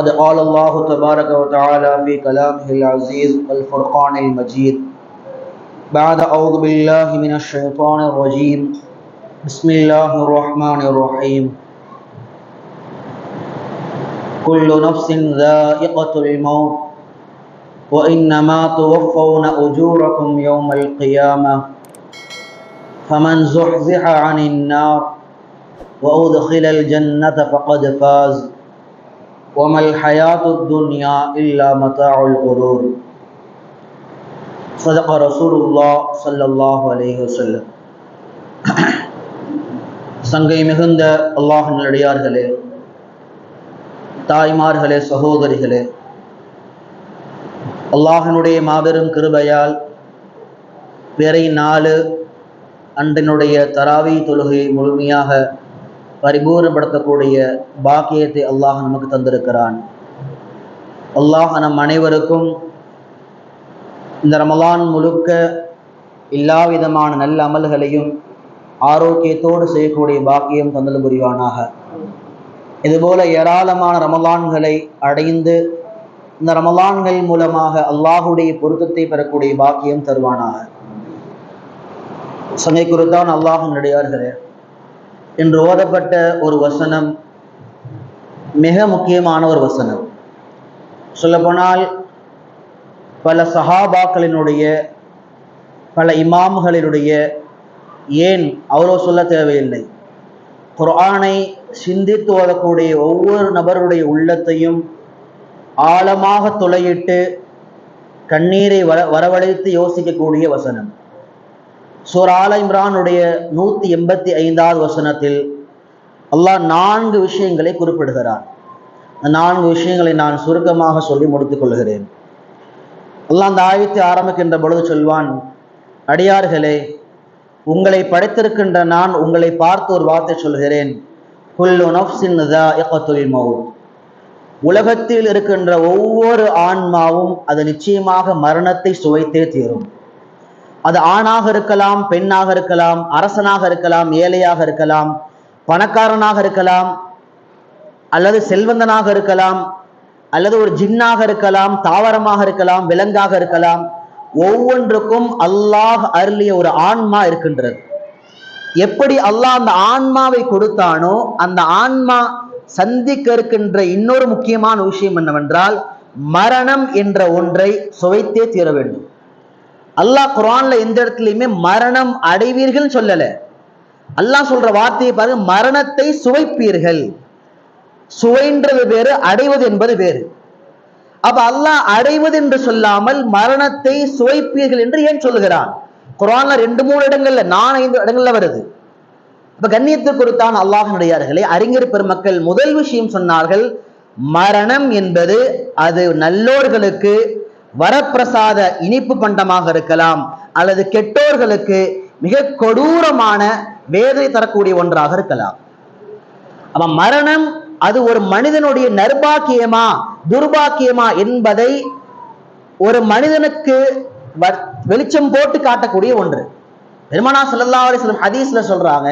فقد قال الله تبارك وتعالى في كلامه العزيز والفرقان المجيد. بعد أعوذ بالله من الشيطان الرجيم. بسم الله الرحمن الرحيم. كل نفس ذائقة الموت وإنما توفون أجوركم يوم القيامة. فمن زحزح عن النار وأدخل الجنة فقد فاز. وما الحياة الدنيا إلا متاع الغرور صدق رسول الله صلى الله عليه وسلم சங்கை மிகுந்த அல்லாஹ் நல்லடியார்களே தாய்மார்களே சகோதரிகளே அல்லாஹனுடைய மாபெரும் கிருபையால் பிறை நாலு அன்றினுடைய தராவி தொழுகை முழுமையாக பரிபூர்ணப்படுத்தக்கூடிய பாக்கியத்தை அல்லாஹ் நமக்கு தந்திருக்கிறான். அல்லாஹ் நம் அனைவருக்கும் இந்த ரமலான் முழுக்க எல்லா விதமான நல்ல அமல்களையும் ஆரோக்கியத்தோடு செய்யக்கூடிய பாக்கியம் தந்தல் புரிவானாக. இதுபோல ஏராளமான ரமலான்களை அடைந்து இந்த ரமலான்கள் மூலமாக அல்லாஹுடைய பொருத்தத்தை பெறக்கூடிய பாக்கியம் தருவானாக. சங்கை குறித்தான் அல்லாஹ் நடிகார்களே என்று ஓதப்பட்ட ஒரு வசனம் மிக முக்கியமான ஒரு வசனம். சொல்லப்போனால் பல சஹாபாக்களினுடைய பல இமாம்களினுடைய ஏன் அவ்வளோ சொல்ல தேவையில்லை. குரானை சிந்தித்து ஓதக்கூடிய ஒவ்வொரு நபருடைய உள்ளத்தையும் ஆழமாக துளையிட்டு கண்ணீரை வர வரவழைத்து யோசிக்கக்கூடிய வசனம். சூர் ஆல இம்ரானுடைய நூற்றி எண்பத்தி ஐந்தாவது வசனத்தில் அல்லாஹ் நான்கு விஷயங்களை குறிப்பிடுகிறார். நான்கு விஷயங்களை நான் சுருக்கமாக சொல்லி முடித்துக் கொள்கிறேன். அல்லாஹ் அந்த ஆயத்தை ஆரம்பிக்கின்ற பொழுது சொல்வான் அடியார்களே உங்களை படைத்திருக்கின்ற நான் உங்களை பார்த்து ஒரு வார்த்தை சொல்கிறேன். உலகத்தில் இருக்கின்ற ஒவ்வொரு ஆன்மாவும் அது நிச்சயமாக மரணத்தை சுவைத்தே தீரும். அது ஆணாக இருக்கலாம் பெண்ணாக இருக்கலாம் அரசனாக இருக்கலாம் ஏழையாக இருக்கலாம் பணக்காரனாக இருக்கலாம் அல்லது செல்வந்தனாக இருக்கலாம் அல்லது ஒரு ஜின்னாக இருக்கலாம் தாவரமாக இருக்கலாம் விலங்காக இருக்கலாம் ஒவ்வொன்றுக்கும் அல்லாஹ் அருளிய ஒரு ஆன்மா இருக்கின்றது. எப்படி அல்லாஹ் அந்த ஆன்மாவை கொடுத்தானோ அந்த ஆன்மா சந்திக்க இருக்கின்ற இன்னொரு முக்கியமான விஷயம் என்னவென்றால் மரணம் என்ற ஒன்றை சுவைத்தே தீர வேண்டும். அல்லாஹ் குரான்ல எந்த இடத்துலையுமே மரணம் அடைவீர்கள் சொல்லல. அல்லாஹ் சொல்ற வார்த்தையை பாருங்க மரணத்தை சுவைப்பீர்கள். சுவைன்றது வேறு அடைவது என்பது வேறு. அப்ப அல்லாஹ் அடைவது என்று சொல்லாமல் மரணத்தை சுவைப்பீர்கள் என்று ஏன் சொல்லுகிறான்? குரான்ல ரெண்டு மூணு இடங்கள்ல நான் ஐந்து இடங்கள்ல வருது. இப்ப கண்ணியத்தை கொடுத்தான் அல்லாஹனுடையார்களே அறிஞர் பெருமக்கள் முதல் விஷயம் சொன்னார்கள் மரணம் என்பது அது நல்லோர்களுக்கு வரப்பிரசாத இனிப்பு பண்டமாக இருக்கலாம் அல்லது கெட்டோர்களுக்கு மிக கொடூரமான வேதனை தரக்கூடிய ஒன்றாக இருக்கலாம். அவன் மரணம் அது ஒரு மனிதனுடைய நர்பாக்கியமா துர்பாக்கியமா என்பதை ஒரு மனிதனுக்கு வெளிச்சம் போட்டு காட்டக்கூடிய ஒன்று. பெருமனா சல்லா அலிஸ்லம் ஹதீஸ்ல சொல்றாங்க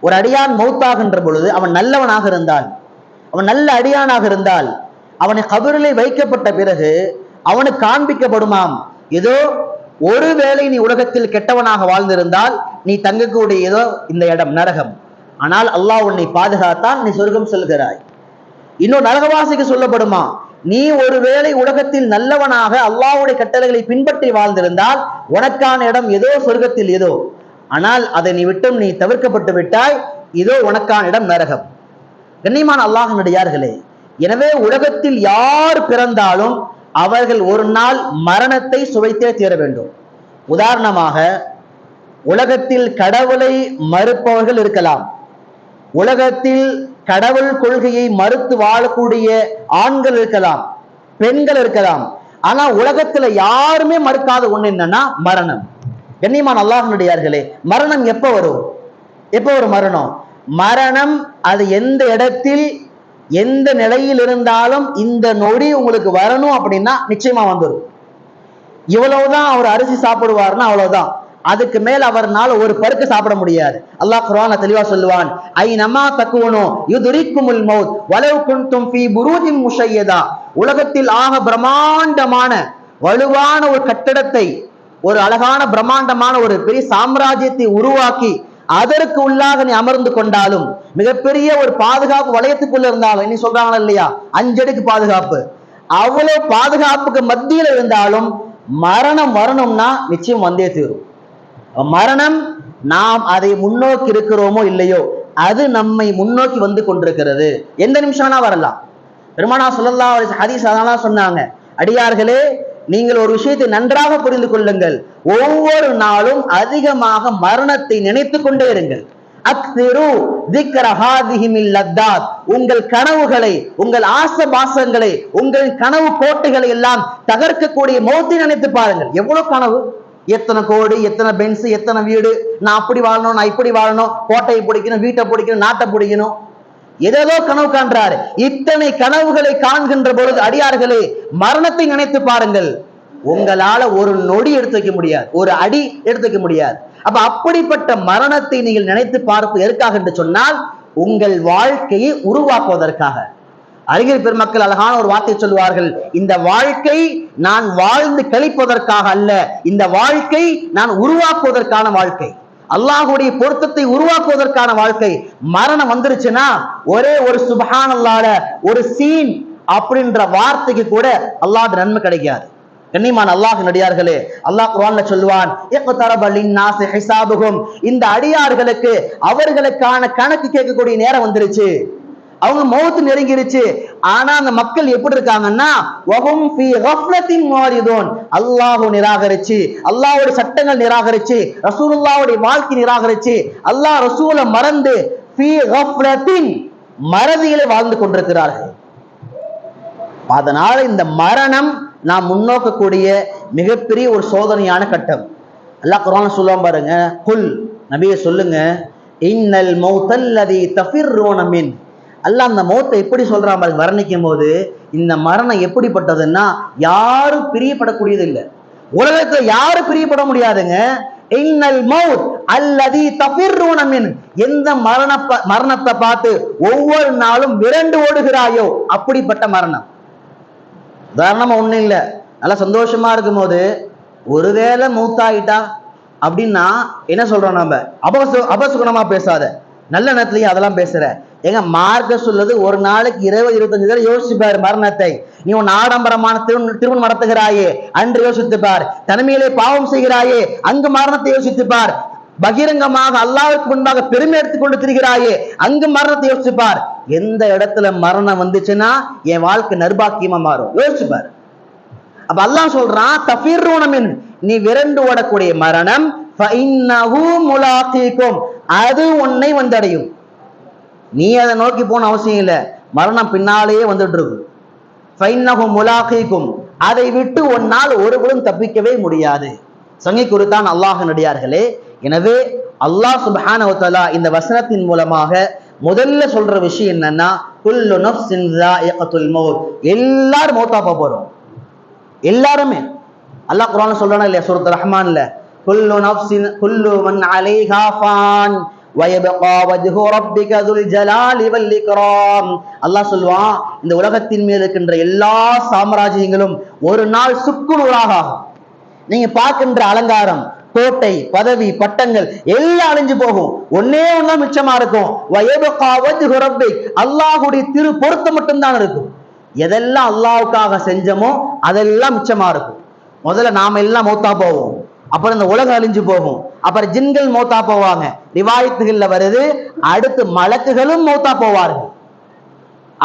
ஒரு அடியான் மௌத்தாகின்ற பொழுது அவன் நல்லவனாக இருந்தால் அவன் நல்ல அடியானாக இருந்தால் அவனை கபரிலே வைக்கப்பட்ட பிறகு அவனுக்கு காண்பிக்கப்படுமாம். ஏதோ ஒருவேளை நீ உலகத்தில் கெட்டவனாக வாழ்ந்திருந்தால் நீ தங்கக்கூடிய ஏதோ இந்த இடம் நரகம். ஆனால் அல்லாஹ் உன்னை பாதுகாத்தான் நீ சொர்க்கம் செல்கிறாய். இன்னும் நரகவாசிக்கு சொல்லப்படுமா? நீ ஒருவேளை உலகத்தில் நல்லவனாக அல்லாஹுடைய கட்டளைகளை பின்பற்றி வாழ்ந்திருந்தால் உனக்கான இடம் ஏதோ சொர்க்கத்தில் ஏதோ. ஆனால் அதை நீ விட்டும் நீ தவிர்க்கப்பட்டு விட்டாய் இதோ உனக்கான இடம் நரகம். கண்ணியமான அல்லாஹனுடையார்களே எனவே உலகத்தில் யார் பிறந்தாலும் அவர்கள் ஒரு நாள் மரணத்தை சுவைத்தே தீர வேண்டும். உதாரணமாக உலகத்தில் கடவுளை மறுப்பவர்கள் இருக்கலாம். உலகத்தில் கடவுள் கொள்கையை மறுத்து வாழக்கூடிய ஆண்கள் இருக்கலாம் பெண்கள் இருக்கலாம். ஆனா உலகத்துல யாருமே மறுக்காத ஒண்ணு என்னன்னா மரணம். கண்ணியமான அல்லாஹனுடையார்களே மரணம் எப்ப வரும்? எப்ப ஒரு மரணம்? மரணம் அது எந்த இடத்தில் எந்த நிலையில் இருந்தாலும் இந்த நொடி உங்களுக்கு வரணும் அப்படின்னா நிச்சயமா வந்துடும் இவ்வளவுதான் அவர் அரிசி சாப்பிடுவாருன்னா அவ்வளவுதான். அதுக்கு மேல் அவர்னால ஒரு பருக்கு சாப்பிட முடியாது. அல்லாஹ் குரான தெளிவா சொல்லுவான் ஐ நமா தக்குவனோ யுதுரிக்குமுல் மௌத் வலவ் குண்டும் ஃபி புரூஜின் முஷையதா. உலகத்தில் ஆக பிரம்மாண்டமான வலுவான ஒரு கட்டடத்தை ஒரு அழகான பிரம்மாண்டமான ஒரு பெரிய சாம்ராஜ்யத்தை உருவாக்கி அதற்கு உள்ளாக நீ அமர்ந்து கொண்டாலும் மிகப்பெரிய ஒரு பாதுகாப்பு வளையத்துக்குள்ள இருந்தாலும் நீ சொல்றாங்களா இல்லையா? அஞ்சடிக்கு பாதுகாப்பு. அவ்வளவு பாதுகாப்புக்கு மத்தியில் இருந்தாலும் மரணம் வரணும்னா நிச்சயம் வந்தே தீரும். மரணம் நாம் அதை முன்னோக்கி இருக்கிறோமோ இல்லையோ அது நம்மை முன்னோக்கி வந்து கொண்டிருக்கிறது. எந்த நிமிஷம்னா வரலாம். பெருமானா சொல்லலாம் ஹதீஸ் அதெல்லாம் சொன்னாங்க அடியார்களே நீங்கள் ஒரு விஷயத்தை நன்றாக புரிந்து கொள்ளுங்கள். ஒவ்வொரு நாளும் அதிகமாக மரணத்தை நினைத்துக் கொண்டே இருங்கள். லத்தாத். உங்கள் கனவுகளை உங்கள் ஆசபாசங்களை உங்கள் கனவு கோட்டைகளை எல்லாம் தகர்க்கக்கூடிய மௌத்தை நினைத்து பாருங்கள். எவ்வளவு கனவு? எத்தனை கோடி எத்தனை பென்ஸ் எத்தனை வீடு? நான் அப்படி வாழணும் நான் இப்படி வாழணும் கோட்டையை பிடிக்கணும் வீட்டை பிடிக்கணும் நாட்டை பிடிக்கணும். ஏதேதோ கனவு காண்றாரு. இத்தனை கனவுகளை காண்கின்ற பொழுது அடியார்களே மரணத்தை நினைத்து பாருங்கள். உங்களால ஒரு நொடி எடுத்து வைக்க முடியாது ஒரு அடி எடுத்து வைக்க முடியாது. அப்ப அப்படிப்பட்ட மரணத்தை நீங்கள் நினைத்து பார்ப்பு எதற்காக என்று சொன்னால் உங்கள் வாழ்க்கையை உருவாக்குவதற்காக. அறிஞர் பெருமக்கள் அழகான ஒரு வார்த்தை சொல்வார்கள் இந்த வாழ்க்கை நான் வாழ்ந்து கழிப்பதற்காக அல்ல இந்த வாழ்க்கை நான் உருவாக்குவதற்கான வாழ்க்கை. அல்லாஹுடைய பொருத்தத்தை உருவாக்குவதற்கான வாழ்க்கை. மரணம் வந்துருச்சுன்னா ஒரே ஒரு சுபஹான் அல்லாட ஒரு சீன் அப்படின்ற வார்த்தைக்கு கூட அல்லாஹ் நன்மை கிடைக்காது. கண்ணிமான் அல்லாஹ் நடிகார்களே அல்லாஹ் குரான்ல சொல்லுவான் இந்த அடியார்களுக்கு அவர்களுக்கான கணக்கு கேட்கக்கூடிய நேரம் வந்துருச்சு. அவங்க மௌத்து நெருங்கிருச்சு. ஆனா அந்த மக்கள் எப்படி இருக்காங்கன்னா அல்லாஹு அல்லாஹ் நிராகரிச்சு அல்லாஹோட சட்டங்கள் நிராகரிச்சு ரசூலுல்லாஹ்வுடைய வாழ்க்கை நிராகரிச்சு அல்லாஹ் ரசூலை மறந்து மறதியில மறதியிலே வாழ்ந்து கொண்டிருக்கிறார்கள். அதனால இந்த மரணம் நாம் முன்னோக்கக்கூடிய மிகப்பெரிய ஒரு சோதனையான கட்டம். அல்லாஹ் குரான் சொல்லுவான் பாருங்க குல். நபியை சொல்லுங்க இன்னல் மௌத்தல்லதி தஃபிர்ரூன அல்ல அல்லாஹ் அந்த மௌத்தை எப்படி சொல்றான் பாருங்க வர்ணிக்கும் போது இந்த மரணம் எப்படிப்பட்டதுன்னா யாரும் பிரியப்படக்கூடியது இல்லை உலகத்துல யாரும் பிரியப்பட முடியாதுங்க. இன்னல் மௌத் அல்லதி தஃபிர்ரூன எந்த மரண மரணத்தை பார்த்து ஒவ்வொரு நாளும் விரண்டு ஓடுகிறாயோ அப்படிப்பட்ட மரணம். உதாரணமா ஒன்றும் இல்ல. நல்லா சந்தோஷமா இருக்கும் போது ஒருவேளை மூத்தாயிட்டா அப்படின்னா என்ன சொல்றோம் நம்ம? அபசு அபசுகுணமா பேசாத. நல்ல நேரத்துலயும் அதெல்லாம் பேசுற. ஏங்க மார்க்க சொல்லுது ஒரு நாளைக்கு இருபது இருபத்தஞ்சு தடவை யோசிச்சு மரணத்தை. நீ உன் ஆடம்பரமான திரு திருமணம் நடத்துகிறாயே. அன்று யோசித்து பார் தனிமையிலே பாவம் செய்கிறாயே. அங்கு மரணத்தை யோசித்து பார் பகிரங்கமாக அல்லாஹ்வுக்கு முன்பாக பெருமை எடுத்துக்கொண்டு திரிகிறாயே. அங்கு மரணத்தை யோசிச்சுப்பார் எந்த இடத்துல மரணம் வந்துச்சுன்னா என் வாழ்க்கை நர்பாக்கியமா மாறும். யோசிச்சுப்பார். அப்ப அல்லாஹ் சொல்றான் தஃபிர்ரூனமின் நீ விரண்டு ஓடக்கூடிய மரணம் அது உன்னை வந்தடையும். நீ அதை நோக்கி போன அவசியம் இல்லை. மரணம் பின்னாலேயே வந்துட்டு இருக்கும் ஃபைன்னகும் முலாகைக்கும். அதை விட்டு உன்னால் ஒருவரும் தப்பிக்கவே முடியாது. சங்கி குறித்தான் அல்லாஹ் நடிகார்களே. எனவே அல்லாஹ் சுபஹானவத்தலா இந்த வசனத்தின் மூலமாக முதல்ல சொல்ற விஷயம் என்னன்னா குல்லு நப்சின் மௌத். எல்லாரும் மௌத்தாப்பா போறோம். எல்லாருமே. அல்லாஹ் குரான் சொல்றானா இல்லையா? சூரத் ரஹ்மான்ல குல்லு நப்சின் குல்லு மன் அலைஹாஃபான் அல்லாஹ் சொல்வான் இந்த உலகத்தின் மீது இருக்கின்ற எல்லா சாம்ராஜ்யங்களும் ஒரு நாள் சுக்குநூறாக ஆகும். நீங்க பார்க்கின்ற அலங்காரம் கோட்டை பதவி பட்டங்கள் எல்லாம் அழிஞ்சு போகும். ஒன்னே ஒன்னா மிச்சமா இருக்கும். அல்லாஹுடைய திரு பொருத்தம் மட்டும்தான் இருக்கும். எதெல்லாம் அல்லாவுக்காக செஞ்சோமோ அதெல்லாம் மிச்சமா இருக்கும். முதல்ல நாம எல்லாம் மௌத்தா போவோம். அப்புறம் இந்த உலகம் அழிஞ்சு போகும். அப்புறம் ஜின்கள் மௌத்தா போவாங்க. ரிவாயத்துகள்ல வருது அடுத்து மலக்குகளும் மௌத்தா போவார்கள்.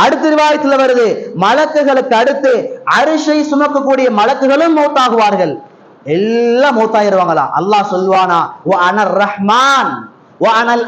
அடுத்த ரிவாயத்துல வருது மலக்குகளுக்கு அடுத்து அரிசை சுமக்கக்கூடிய மலக்குகளும் மௌத்தாகுவார்கள். எல்லாம் மௌத்தாயிருவாங்களாம் அல்லாஹ் சொல்வானா ஓ அனர் ரஹ்மான் வ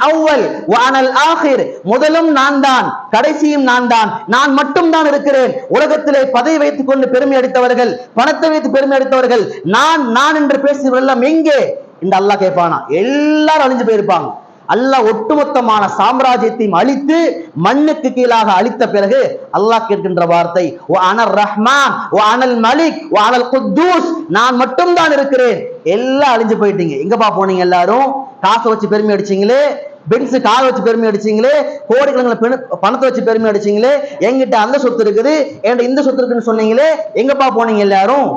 அவ்வல் வானல் அனல் ஆஹிர் முதலும் நான் தான் கடைசியும் நான் தான் நான் மட்டும் தான் இருக்கிறேன். உலகத்திலே பதவி வைத்துக் கொண்டு பெருமை அடித்தவர்கள் பணத்தை வைத்து பெருமை அடித்தவர்கள் நான் நான் என்று பேசியவர்கள் எல்லாம் எங்கே? இந்த அல்லாஹ் கேட்பானா. எல்லாரும் அழிஞ்சு போயிருப்பாங்க. அல்லாஹ் ஒட்டுமொத்தமான சாம்ராஜ்யத்தையும் அழித்து மண்ணுக்கு கீழாக அழித்த பிறகு அல்லாஹ் கேட்கின்ற வார்த்தை ஓ அனல் ரஹ்மான் ஓ அனல் மலிக் ஓ அனல் குத்தூஸ். நான் மட்டும்தான் இருக்கிறேன். எல்லாம் அழிஞ்சு போயிட்டீங்க. எங்கப்பா போனீங்க எல்லாரும்? காசை வச்சு பெருமை அடிச்சிங்களே பென்ஸ் கார் வச்சு பெருமை அடிச்சீங்களே கோடிக்கணக்கில் பெண் பணத்தை வச்சு பெருமை அடிச்சிங்களே எங்கிட்ட அந்த சொத்து இருக்குது என்கிட்ட இந்த சொத்து இருக்குன்னு சொன்னீங்களே எங்கப்பா போனீங்க எல்லாரும்?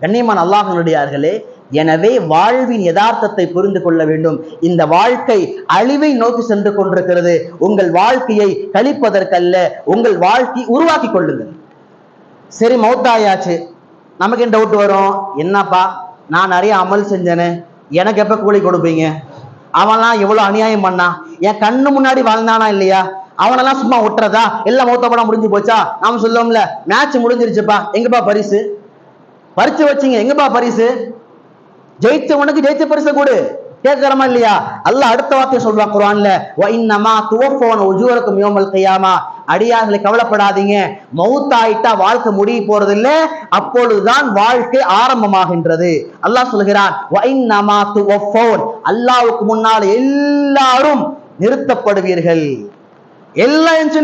கண்ணியமான அல்லாஹனுடையார்களே எனவே வாழ்வின் யதார்த்தத்தை புரிந்து கொள்ள வேண்டும். இந்த வாழ்க்கை அழிவை நோக்கி சென்று கொண்டிருக்கிறது. உங்கள் வாழ்க்கையை கழிப்பதற்கல்ல உங்கள் வாழ்க்கை உருவாக்கி கொள்ளுங்கள். சரி மௌத்தாயாச்சு. நமக்கு என் டவுட் வரும்? என்னப்பா? நான் நிறைய அமல் செஞ்சேனே. எனக்கு எப்ப கூலி கொடுப்பீங்க? அவன்லாம் எவ்வளவு அநியாயம் பண்ணான் என் கண்ணு முன்னாடி வாழ்ந்தானா இல்லையா? அவனெல்லாம் சும்மா விட்டுறதா எல்லாம் மௌத்த படம் முடிஞ்சு போச்சா? நாம சொல்லுவோம்ல மேட்ச் முடிஞ்சிருச்சுப்பா. எங்கப்பா பரிசு? பறிச்சு வச்சீங்க. எங்கப்பா பரிசு? ஜெயிச்சவனுக்கு ஜெயிச்ச பரிசை கொடு. கேட்கிறோமா இல்லையா? அல்லாஹ் அடுத்த வார்த்தை சொல்றான் குரான்ல இன்னமா துவப்போன உஜூரக்கும் யோமல் கையாமா. அடியார்களை கவலைப்படாதீங்க. மௌத்தாயிட்டா வாழ்க்கை முடிய போறது இல்ல அப்பொழுதுதான் வாழ்க்கை ஆரம்பமாகின்றது. அல்லாஹ் சொல்கிறான் அல்லாவுக்கு துவஃபோன். முன்னால் எல்லாரும் நிறுத்தப்படுவீர்கள். எல்லாம் எஞ்சி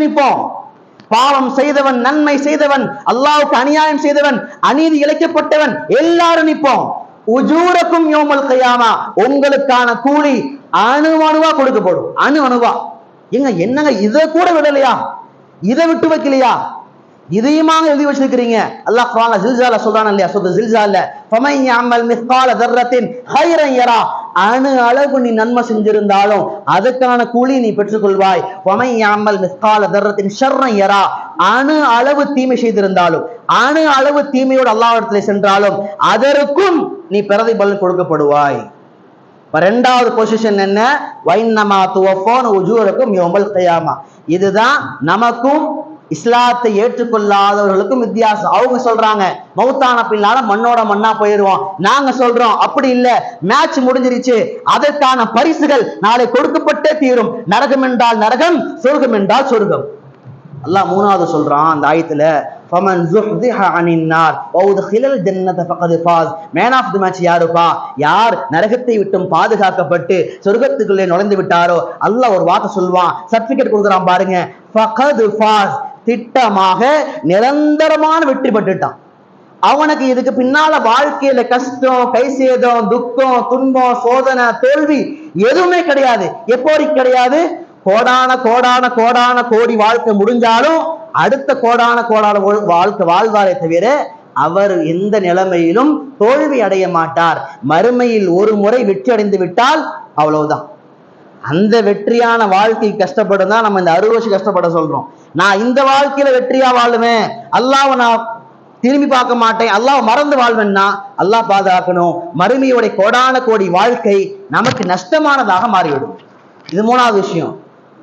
பாவம் செய்தவன் நன்மை செய்தவன் அல்லாவுக்கு அநியாயம் செய்தவன் அநீதி இழைக்கப்பட்டவன் எல்லாரும் நிற்போம். உஜூரக்கும் யோமல் கையாமா. உங்களுக்கான கூலி அணு அணுவா கொடுக்கப்படும். அணு அணுவா. ஏங்க என்னங்க இதை கூட விடலையா? இதை விட்டு வைக்கலையா? இதையுமாக எழுதி வச்சிருக்கிறீங்க. அல்லாஹ் குர்ஆன்ல ஜில்ஜால சொல்றான் இல்லையா? சொல்ற ஜில்ஜால ஃபமை யாமல் மிஸ்கால தர்ரத்தின் ஹைரன் யரா. அணு அளவு நீ நன்மை செஞ்சிருந்தாலும் அதுக்கான கூலி நீ பெற்றுக்கொள்வாய். பொமையாமல் யஅமல் மிஸ்கால தர்ரத்தின் ஷர்ரன் அணு அளவு தீமை செய்திருந்தாலும் அணு அளவு தீமையோடு அல்லாவிடத்தில் சென்றாலும் அதற்கும் நீ பிரதிபலன் கொடுக்கப்படுவாய். ரெண்டாவது பொசிஷன் என்ன? வைநமா துவஃபோன் உஜூருக்கும் யோமல் கயாமா. இதுதான் நமக்கும் இஸ்லாத்தை ஏற்றுக்கொள்ளாதவர்களுக்கும் வித்தியாசம். அவங்க சொல்றாங்க மௌத்தான பின்னால மண்ணோட மண்ணா போயிடுவோம் நாங்க சொல்றோம் அப்படி இல்ல. மேட்ச் முடிஞ்சிருச்சு. அதற்கான பரிசுகள் நாளை கொடுக்கப்பட்டே தீரும். நரகம் என்றால் நரகம் சொர்க்கம் என்றால் சொர்க்கம். அல்லாஹ் மூணாவது சொல்றான் அந்த ஆயத்துல ஃபமன் யார் நரகத்தை விட்டும் பாதுகாக்கப்பட்டு சொர்க்கத்துக்குள்ளே நுழைந்து விட்டாரோ? அல்லாஹ் ஒரு வார்த்தை சொல்வான் சர்டிபிகேட் கொடுக்குறான் பாருங்க ஃபகது ஃபாஸ். திட்டமாக நிரந்தரமான வெற்றி பெற்றுட்டான். அவனுக்கு இதுக்கு பின்னால வாழ்க்கையில கஷ்டம் கை சேதம் துக்கம் துன்பம் சோதனை தோல்வி எதுவுமே கிடையாது. எப்படி கிடையாது? கோடான கோடான கோடான கோடி வாழ்க்கை முடிஞ்சாலும் அடுத்த கோடான கோடான வாழ்க்கை வாழ்வாரே தவிர அவர் எந்த நிலைமையிலும் தோல்வி அடைய மாட்டார். மறுமையில் ஒரு முறை வெற்றி அடைந்து விட்டால் அவ்வளவுதான். அந்த வெற்றியான வாழ்க்கை கஷ்டப்படும் தான் நம்ம இந்த அறுபது வருஷம் கஷ்டப்பட சொல்றோம். நான் இந்த வாழ்க்கையில வெற்றியா வாழுவேன்? அல்லாவை நான் திரும்பி பார்க்க மாட்டேன். அல்லாஹ் மறந்து வாழ்வேன்னா அல்லாஹ் பாதுகாக்கணும். மறுமையோட கோடான கோடி வாழ்க்கை நமக்கு நஷ்டமானதாக மாறிவிடும். இது மூணாவது விஷயம்.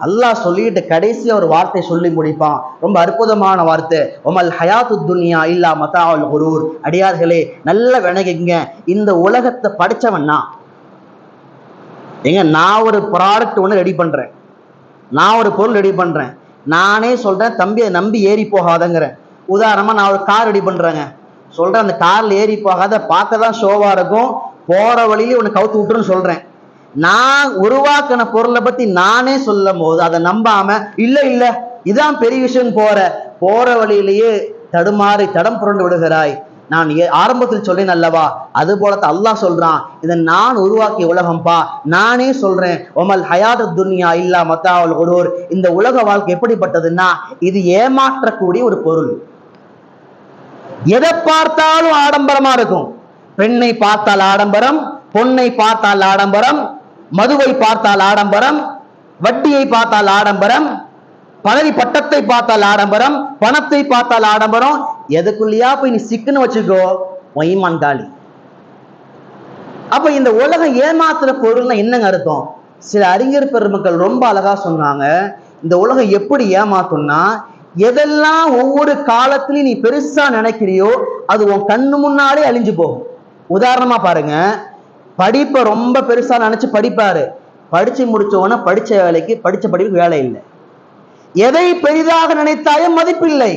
அல்லாஹ் சொல்லிட்டு கடைசியா ஒரு வார்த்தை சொல்லி முடிப்பான். ரொம்ப அற்புதமான வார்த்தை. ஒமல் ஹயாத்து துன்யா இல்லா மதாவுல் குரூர். அடியார்களே நல்ல வினகிங்க இந்த உலகத்தை படைச்சவன்னா ஏங்க நான் ஒரு ப்ராடக்ட் ஒன்று ரெடி பண்ணுறேன் நான் ஒரு பொருள் ரெடி பண்ணுறேன் நானே சொல்கிறேன் தம்பி அதை நம்பி ஏறி போகாதங்கிறேன். உதாரணமாக நான் ஒரு கார் ரெடி பண்ணுறேங்க சொல்கிறேன் அந்த காரில் ஏறி போகாத பார்க்க தான் ஷோவாக இருக்கும். போகிற வழியிலே ஒன்று கவுத்து விட்டுருன்னு சொல்கிறேன் நான் உருவாக்கின பொருளை பத்தி நானே சொல்லும் போது அதை நம்பாம இல்ல இல்ல இதான் பெரிய விஷயம் போற. போற வழியிலேயே தடுமாறி தடம் புரண்டு விடுகிறாய். நான் ஆரம்பத்தில் சொல்றேன் அல்லவா? அது போலத்தான் அல்லாஹ் சொல்றான் இதை நான் உருவாக்கிய உலகம்பா? நானே சொல்றேன் ஒமல் ஹயாத் துன்யா இல்லா மத்தாவல் ஒருவர் இந்த உலக வாழ்க்கை எப்படிப்பட்டதுன்னா இது ஏமாற்றக்கூடிய ஒரு பொருள். எதை பார்த்தாலும் ஆடம்பரமா இருக்கும். பெண்ணை பார்த்தால் ஆடம்பரம் பொன்னை பார்த்தால் ஆடம்பரம் மதுவை பார்த்தால் ஆடம்பரம் வட்டியை பார்த்தால் ஆடம்பரம் பதவி பட்டத்தை பார்த்தால் ஆடம்பரம் பணத்தை பார்த்தால் ஆடம்பரம் எதுக்குள்ளயா போய் நீ சிக்குன்னு வச்சுக்கோ? ஒய்மான் காலி அப்ப இந்த உலகம் ஏமாத்துற பொருள்னா என்னங்க அர்த்தம்? சில அறிஞர் பெருமக்கள் ரொம்ப அழகா சொன்னாங்க இந்த உலகம் எப்படி ஏமாத்தும்னா எதெல்லாம் ஒவ்வொரு காலத்திலையும் நீ பெருசா நினைக்கிறியோ அது உன் கண்ணு முன்னாலே அழிஞ்சு போகும். உதாரணமா பாருங்க படிப்பை ரொம்ப பெருசா நினைச்சு படிப்பாரு. படிச்சு முடிச்ச உடனே படிச்ச வேலைக்கு படிச்ச படிப்புக்கு வேலை இல்லை. எதை பெரிதாக நினைத்தாலும் மதிப்பில்லை.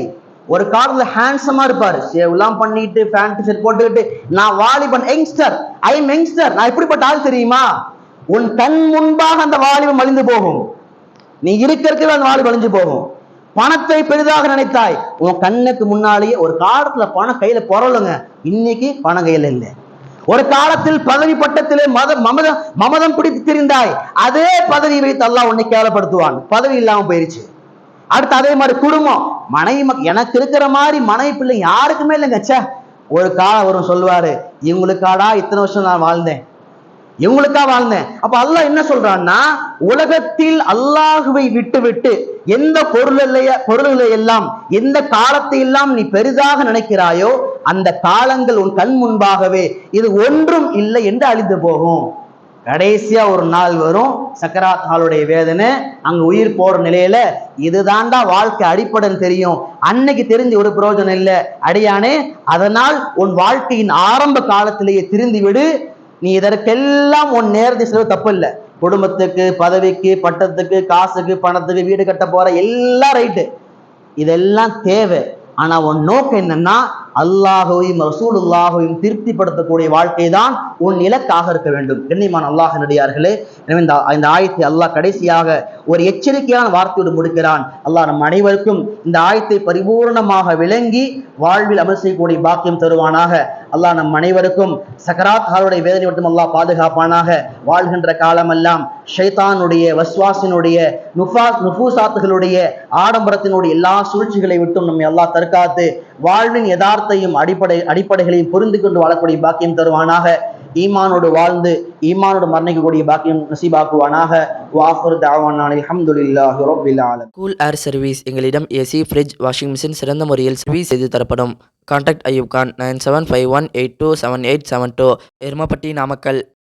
ஒரு காலத்துல ஹேண்ட்ஸமா இருப்பாரு. சேவ்லாம் பண்ணிட்டு பேண்ட் ஷர்ட் போட்டுக்கிட்டு நான் வாலிபன் யங்ஸ்டர் ஐ எம் யங்ஸ்டர் நான் எப்படிப்பட்ட ஆள் தெரியுமா? உன் கண் முன்பாக அந்த வாலிபம் அழிந்து போகும். நீ இருக்கிறதுக்கு அந்த வாலிபம் அழிஞ்சு போகும். பணத்தை பெரிதாக நினைத்தாய். உன் கண்ணுக்கு முன்னாலேயே ஒரு காலத்துல பணம் கையில பொறலுங்க. இன்னைக்கு பணம் கையில இல்லை. ஒரு காலத்தில் பதவி பட்டத்திலே மத மமதம் மமதம் பிடித்து திரிந்தாய். அதே பதவி வைத்து அல்லாஹ் உன்னை கேவலப்படுத்துவான். பதவி இல்லாம போயிருச்சு. அடுத்து அதே மாதிரி குடும்பம். மனைவி மக்- எனக்கு இருக்கிற மாதிரி மனைவி பிள்ளை யாருக்குமே இல்லைங்க ச்சே. ஒரு காலம் வரும் சொல்லுவாரு இவங்களுக்காடா இத்தனை வருஷம் நான் வாழ்ந்தேன். இவங்களுக்கா வாழ்ந்தேன். அப்ப அல்லாஹ் என்ன சொல்றான்னா உலகத்தில் அல்லாஹுவை விட்டு விட்டு எந்த பொருளைய பொருள்களை எல்லாம் எந்த காலத்தை எல்லாம் நீ பெரிதாக நினைக்கிறாயோ அந்த காலங்கள் உன் கண் முன்பாகவே இது ஒன்றும் இல்லை என்று அழிந்து போகும். கடைசியா ஒரு நாள் வரும் சக்கராத் ஹாலுடைய வேதனை அங்க உயிர் போற நிலையில இதுதான்டா வாழ்க்கை அடிப்படைன்னு தெரியும். அன்னைக்கு தெரிஞ்சு ஒரு பிரயோஜனம் இல்லை. அடியானே அதனால் உன் வாழ்க்கையின் ஆரம்ப காலத்திலேயே திருந்தி விடு நீ இதற்கெல்லாம் உன் நேரத்தை செலவு தப்பு இல்லை. குடும்பத்துக்கு பதவிக்கு பட்டத்துக்கு காசுக்கு பணத்துக்கு வீடு கட்ட போற எல்லாம் ரைட்டு இதெல்லாம் தேவை. ஆனா உன் நோக்கம் என்னன்னா அல்லாஹுவையும் ரசூலுல்லாஹுவையும் திருப்திப்படுத்தக்கூடிய வாழ்க்கை தான் உன் இலக்காக இருக்க வேண்டும். கண்ணியமான அல்லாஹ் நடிகார்களே எனவே இந்த இந்த ஆயத்தை அல்லாஹ் கடைசியாக ஒரு எச்சரிக்கையான வார்த்தையோடு முடிக்கிறான். அல்லாஹ் நம் அனைவருக்கும் இந்த ஆயத்தை பரிபூர்ணமாக விளங்கி வாழ்வில் அமல் செய்யக்கூடிய பாக்கியம் தருவானாக. அல்லாஹ் நம் அனைவருக்கும் சக்கராத் ஹாலுடைய வேதனை மட்டும் அல்லாஹ் பாதுகாப்பானாக வாழ்கின்ற காலமெல்லாம் ஷைத்தானுடைய வஸ்வாசினுடைய நுஃபா நுஃபூசாத்துகளுடைய ஆடம்பரத்தினுடைய எல்லா சூழ்ச்சிகளை விட்டும் நம்மை அல்லாஹ் தற்காத்து வாழ்வின் யதார்த்தையும் அடிப்படை அடிப்படைகளையும் புரிந்து கொண்டு வாழக்கூடிய பாக்கியம் தருவானாக. ஈமானோடு வாழ்ந்து ஈமானோடு மரணிக்கக்கூடிய பாக்கியம் நசீபாக்குவானாக. வாஃபர் தாவானான் அல்ஹம்துலில்லாஹி ரப்பில் கூல் ஏர் சர்வீஸ் எங்களிடம் ஏசி ஃப்ரிட்ஜ் வாஷிங் மிஷின் சிறந்த முறையில் சர்வீஸ் செய்து தரப்படும். Contact Ayub Khan nine seven five one eight two seven eight seven two Erumapatti Namakkal.